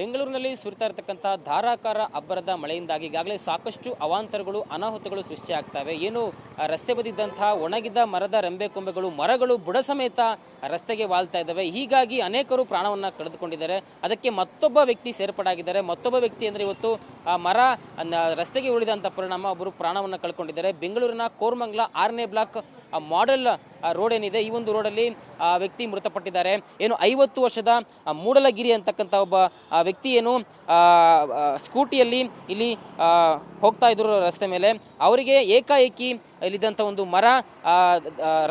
ಬೆಂಗಳೂರಿನಲ್ಲಿ ಸುರಿತಾ ಇರತಕ್ಕಂಥ ಧಾರಾಕಾರ ಅಬ್ಬರದ ಮಳೆಯಿಂದಾಗಿ ಈಗಾಗಲೇ ಸಾಕಷ್ಟು ಅವಾಂತರಗಳು, ಅನಾಹುತಗಳು ಸೃಷ್ಟಿಯಾಗ್ತವೆ ಏನು ರಸ್ತೆ ಬದಿದ್ದಂತಹ ಒಣಗಿದ ಮರದ ರೆಂಬೆ ಕೊಂಬೆಗಳು, ಮರಗಳು ಬುಡ ಸಮೇತ ರಸ್ತೆಗೆ ವಾಲ್ತಾ ಇದ್ದಾವೆ. ಹೀಗಾಗಿ ಅನೇಕರು ಪ್ರಾಣವನ್ನ ಕಳೆದುಕೊಂಡಿದ್ದಾರೆ. ಅದಕ್ಕೆ ಮತ್ತೊಬ್ಬ ವ್ಯಕ್ತಿ ಸೇರ್ಪಡಾಗಿದ್ದಾರೆ ಮತ್ತೊಬ್ಬ ವ್ಯಕ್ತಿ ಅಂದ್ರೆ ಇವತ್ತು, ಆ, ಮರ ರಸ್ತೆಗೆ ಉಳಿದಂಥ ಪರಿಣಾಮ ಒಬ್ಬರು ಪ್ರಾಣವನ್ನು ಕಳ್ಕೊಂಡಿದ್ದಾರೆ. ಬೆಂಗಳೂರಿನ ಕೋರ್ಮಂಗ್ಲ ಆರನೇ ಬ್ಲಾಕ್ ಮಾಡೆಲ್ ರೋಡ್ ಏನಿದೆ, ಈ ಒಂದು ರೋಡಲ್ಲಿ ಆ ವ್ಯಕ್ತಿ ಮೃತಪಟ್ಟಿದ್ದಾರೆ. ಏನು ಐವತ್ತು ವರ್ಷದ ಮೂಡಲಗಿರಿ ಅಂತಕ್ಕಂಥ ಒಬ್ಬ ವ್ಯಕ್ತಿ ಏನು ಸ್ಕೂಟಿಯಲ್ಲಿ ಇಲ್ಲಿ ಹೋಗ್ತಾ ಇದ್ರು ರಸ್ತೆ ಮೇಲೆ. ಅವರಿಗೆ ಏಕಾಏಕಿ ಇಲ್ಲಿದ್ದಂಥ ಒಂದು ಮರ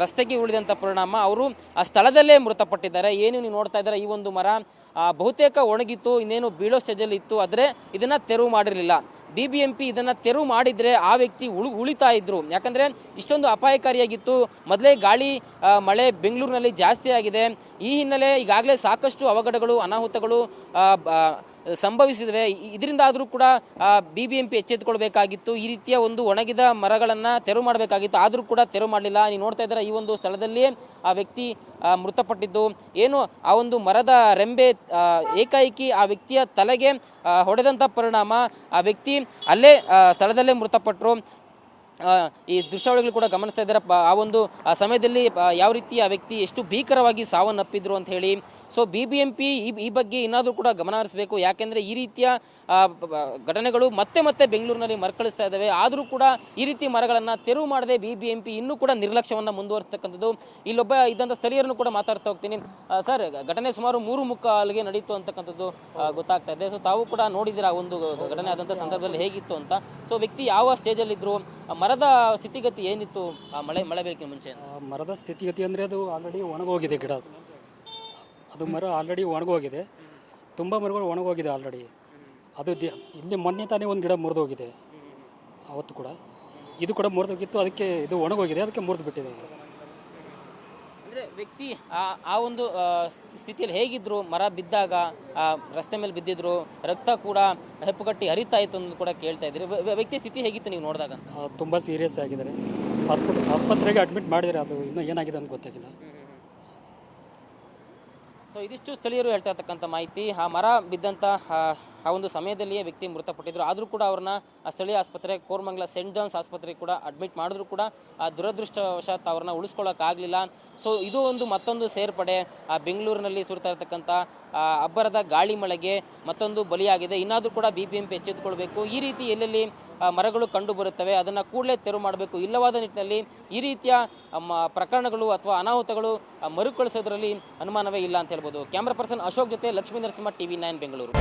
ರಸ್ತೆಗೆ ಉಳಿದಂಥ ಪರಿಣಾಮ. ಅವರು ಆ ಸ್ಥಳದಲ್ಲೇ ಮೃತಪಟ್ಟಿದ್ದಾರೆ. ಏನು ನೀವು ನೋಡ್ತಾ ಇದ್ದಾರೆ, ಈ ಒಂದು ಮರ ಬಹುತೇಕ ಒಣಗಿತ್ತು, ಇನ್ನೇನು ಬೀಳೋ ಸ್ಟೇಜಲ್ಲಿ ಇತ್ತು, ಆದರೆ ಇದನ್ನು ತೆರವು ಮಾಡಿರಲಿಲ್ಲ. ಬಿ ಬಿ ಎಂ ಪಿ ಇದನ್ನ ತೆರವು ಮಾಡಿದ್ರೆ ಆ ವ್ಯಕ್ತಿ ಉಳು, ಉಳಿತಾ ಇದ್ರು. ಯಾಕಂದ್ರೆ ಇಷ್ಟೊಂದು ಅಪಾಯಕಾರಿಯಾಗಿತ್ತು. ಮೊದಲೇ ಗಾಳಿ ಮಳೆ ಬೆಂಗಳೂರಿನಲ್ಲಿ ಜಾಸ್ತಿ ಆಗಿದೆ. ಈ ಹಿನ್ನೆಲೆ ಈಗಾಗಲೇ ಸಾಕಷ್ಟು ಅವಘಡಗಳು, ಅನಾಹುತಗಳು ಸಂಭವಿಸಿದವೆ. ಇದರಿಂದಾದರೂ ಕೂಡ ಬಿ ಬಿ ಎಂ ಪಿ ಎಚ್ಚೆತ್ತುಕೊಳ್ಬೇಕಾಗಿತ್ತು ಈ ರೀತಿಯ ಒಂದು ಒಣಗಿದ ಮರಗಳನ್ನು ತೆರವು ಮಾಡಬೇಕಾಗಿತ್ತು. ಆದರೂ ಕೂಡ ತೆರವು ಮಾಡಲಿಲ್ಲ. ನೀವು ನೋಡ್ತಾ ಇದ್ದಾರೆ, ಈ ಒಂದು ಸ್ಥಳದಲ್ಲಿ ಆ ವ್ಯಕ್ತಿ ಮೃತಪಟ್ಟಿದ್ದು. ಏನು ಆ ಒಂದು ಮರದ ರೆಂಬೆ ಏಕಾಏಕಿ ಆ ವ್ಯಕ್ತಿಯ ತಲೆಗೆ ಹೊಡೆದಂಥ ಪರಿಣಾಮ. ಆ ವ್ಯಕ್ತಿ ಅಲ್ಲೇ ಸ್ಥಳದಲ್ಲೇ ಮೃತಪಟ್ಟರು ಈ ದೃಶ್ಯಾವಳಿಗಳು ಕೂಡ ಗಮನಿಸ್ತಾ ಇದ್ದಾರೆ. ಆ ಒಂದು ಸಮಯದಲ್ಲಿ ಯಾವ ರೀತಿ ಆ ವ್ಯಕ್ತಿ ಎಷ್ಟು ಭೀಕರವಾಗಿ ಸಾವನ್ನಪ್ಪಿದ್ರು ಅಂತ ಹೇಳಿ. So B B M P ಈ ಬಗ್ಗೆ ಇನ್ನಾದರೂ ಕೂಡ ಗಮನ ಹರಿಸಬೇಕು. ಯಾಕೆಂದರೆ ಈ ರೀತಿಯ ಘಟನೆಗಳು ಮತ್ತೆ ಮತ್ತೆ ಬೆಂಗಳೂರಿನಲ್ಲಿ ಮರುಕಳಿಸ್ತಾ ಇದ್ದಾವೆ. ಆದರೂ ಕೂಡ ಈ ರೀತಿ ಮರಗಳನ್ನು ತೆರವು ಮಾಡದೆ ಬಿ ಬಿ ಎಂ ಪಿ ಇನ್ನೂ ಕೂಡ ನಿರ್ಲಕ್ಷ್ಯವನ್ನು ಮುಂದುವರಿಸ್ತಕ್ಕಂಥದ್ದು. ಇಲ್ಲೊಬ್ಬ ಇದ್ದಂಥ ಸ್ಥಳೀಯರನ್ನು ಕೂಡ ಮಾತಾಡ್ತಾ ಹೋಗ್ತೀನಿ. ಸರ್ ಘಟನೆ ಸುಮಾರು ಮೂರು ಮುಕ್ಕಾಲಿಗೆ ನಡೀತು ಅಂತಕ್ಕಂಥದ್ದು ಗೊತ್ತಾಗ್ತಾ ಇದೆ. ಸೊ ತಾವು ಕೂಡ ನೋಡಿದಿರ ಒಂದು ಘಟನೆ ಆದಂಥ ಸಂದರ್ಭದಲ್ಲಿ ಹೇಗಿತ್ತು ಅಂತ. ಸೊ ವ್ಯಕ್ತಿ ಯಾವ ಸ್ಟೇಜಲ್ಲಿದ್ದರು ಮರದ ಸ್ಥಿತಿಗತಿ ಏನಿತ್ತು ಆ ಮಳೆ ಮಳೆ ಬೆಳಕಿನ ಮುಂಚೆ? ಆ ಮರದ ಸ್ಥಿತಿಗತಿ ಅಂದರೆ ಅದು ಆಲ್ರೆಡಿ ಒಣಗೋಗಿದೆ ಗಿಡ. ಅದು ಮರ ಆಲ್ರೆಡಿ ಒಣಗೋಗಿದೆ. ತುಂಬ ಮರಗಳು ಒಣಗೋಗಿದೆ ಆಲ್ರೆಡಿ ಅದು ಇಲ್ಲಿ ಮೊನ್ನೆ ತಾನೇ ಒಂದು ಗಿಡ ಮುರಿದೋಗಿದೆ. ಅವತ್ತು ಕೂಡ. ಇದು ಕೂಡ ಮುರಿದೋಗಿತ್ತು, ಅದಕ್ಕೆ ಇದು ಒಣಗೋಗಿದೆ, ಅದಕ್ಕೆ ಮುರಿದು ಬಿಟ್ಟಿದೆ ಅಂದ್ರೆ ವ್ಯಕ್ತಿ ಆ ಒಂದು ಸ್ಥಿತಿಯಲ್ಲಿ ಹೇಗಿದ್ರು ಮರ ಬಿದ್ದಾಗ ಆ ರಸ್ತೆ ಮೇಲೆ ಬಿದ್ದಿದ್ರು ರಕ್ತ ಕೂಡ ಹೆಪ್ಪುಗಟ್ಟಿ ಹರಿತಾ ಇತ್ತು ಅಂತ ಕೂಡ ಕೇಳ್ತಾ ಇದ್ರಿ ವ್ಯ- ವ್ಯ- ವ್ಯಕ್ತಿ ಸ್ಥಿತಿ ಹೇಗಿತ್ತು ನೀವು ನೋಡಿದಾಗ? ತುಂಬಾ ಸೀರಿಯಸ್ ಆಗಿದ್ದಾರೆ. ಆಸ್ಪತ್ರೆಗೆ ಅಡ್ಮಿಟ್ ಮಾಡಿದ್ರೆ ಅದು ಇನ್ನೂ ಏನಾಗಿದೆ ಅಂತ ಗೊತ್ತಾಗಿಲ್ಲ. ಸೊ ಇದಿಷ್ಟು ಸ್ಥಳೀಯರು ಹೇಳ್ತಾ ಇರ್ತಕ್ಕಂಥ ಮಾಹಿತಿ. ಆ ಮರ ಬಿದ್ದಂಥ ಆ, ಒಂದು ಸಮಯದಲ್ಲಿಯೇ ವ್ಯಕ್ತಿ ಮೃತಪಟ್ಟಿದ್ರು. ಆದರೂ ಕೂಡ ಅವ್ರನ್ನ ಸ್ಥಳೀಯ ಆಸ್ಪತ್ರೆ ಕೋರ್ಮಂಗ್ಲ ಸೆಂಟ್ ಜಾನ್ಸ್ ಆಸ್ಪತ್ರೆಗೆ ಕೂಡ ಅಡ್ಮಿಟ್ ಮಾಡಿದ್ರು ಕೂಡ ಆ ದುರದೃಷ್ಟವಶಾತ್ ಅವ್ರನ್ನ ಉಳಿಸ್ಕೊಳ್ಳೋಕ್ಕಾಗಲಿಲ್ಲ ಸೊ ಇದು ಒಂದು ಮತ್ತೊಂದು ಸೇರ್ಪಡೆ. ಆ ಬೆಂಗಳೂರಿನಲ್ಲಿ ಸುರಿತಾ ಇರತಕ್ಕಂಥ ಅಬ್ಬರದ ಗಾಳಿ ಮಳೆಗೆ ಮತ್ತೊಂದು ಬಲಿಯಾಗಿದೆ. ಇನ್ನಾದರೂ ಕೂಡ ಬಿ ಪಿ ಎಂ ಪಿ ಈ ರೀತಿ ಎಲ್ಲೆಲ್ಲಿ ಮರಗಳು ಕಂಡು ಬರುತ್ತವೆ ಅದನ್ನು ಕೂಡಲೇ ತೆರವು ಮಾಡಬೇಕು. ಇಲ್ಲವಾದ ನಿಟ್ಟಿನಲ್ಲಿ ಈ ರೀತಿಯ ಪ್ರಕರಣಗಳು ಅಥವಾ ಅನಾಹುತಗಳು ಮರುಕಳಿಸೋದ್ರಲ್ಲಿ ಅನುಮಾನವೇ ಇಲ್ಲ ಅಂತ ಹೇಳ್ಬೋದು. ಕ್ಯಾಮ್ರಾ ಪರ್ಸನ್ ಅಶೋಕ್ ಜೊತೆ ಲಕ್ಷ್ಮೀ ನರಸಿಂಹ, ಟಿವಿ ನೈನ್ ಬೆಂಗಳೂರು.